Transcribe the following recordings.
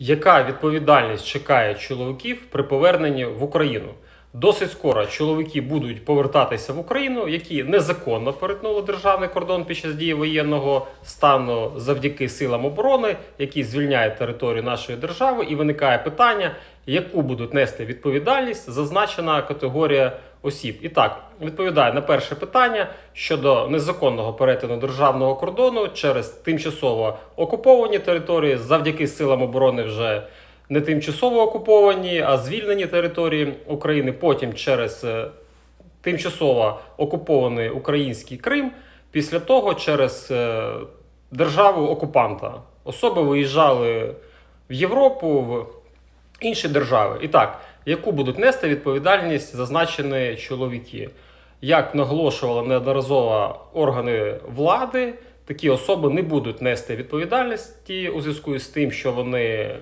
Яка відповідальність чекає чоловіків при поверненні в Україну? Досить скоро чоловіки будуть повертатися в Україну, які незаконно перетнули державний кордон під час дії воєнного стану завдяки силам оборони, які звільняють територію нашої держави, і виникає питання, яку будуть нести відповідальність зазначена категорія осіб. І так відповідає на перше питання щодо незаконного перетину державного кордону через тимчасово окуповані території завдяки силам оборони вже не тимчасово окуповані, а звільнені території України. Потім через е, тимчасово окупований український Крим. Після того через е, державу окупанта особи виїжджали в Європу, в інші держави. І так, яку будуть нести відповідальність зазначені чоловіки? Як наголошували неодноразово органи влади, такі особи не будуть нести відповідальності у зв'язку з тим, що вони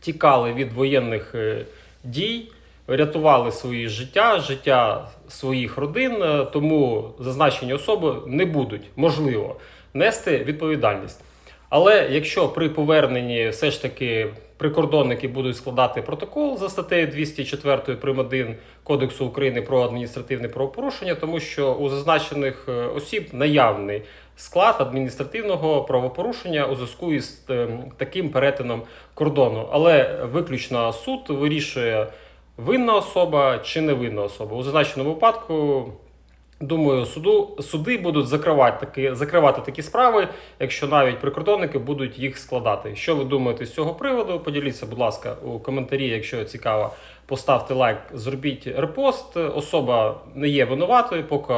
тікали від воєнних е, дій, рятували свої життя, життя своїх родин, е, тому зазначені особи не будуть можливо нести відповідальність. Але якщо при поверненні все ж таки прикордонники будуть складати протокол за статтею 204 прим. 1 Кодексу України про адміністративне правопорушення, тому що у зазначених е, осіб наявний склад адміністративного правопорушення у зв'язку із е, таким перетином кордону. Але виключно суд вирішує винна особа чи невинна особа. У зазначеному випадку Думаю, суду суди будуть закривати такі закривати такі справи, якщо навіть прикордонники будуть їх складати. Що ви думаєте з цього приводу? Поділіться, будь ласка, у коментарі. Якщо цікаво, поставте лайк, зробіть репост. Особа не є винуватою, поки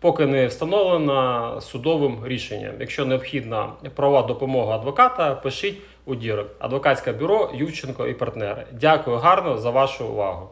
поки не встановлена судовим рішенням. Якщо необхідна права допомога адвоката, пишіть у дірок. Адвокатське бюро Ювченко і партнери. Дякую гарно за вашу увагу.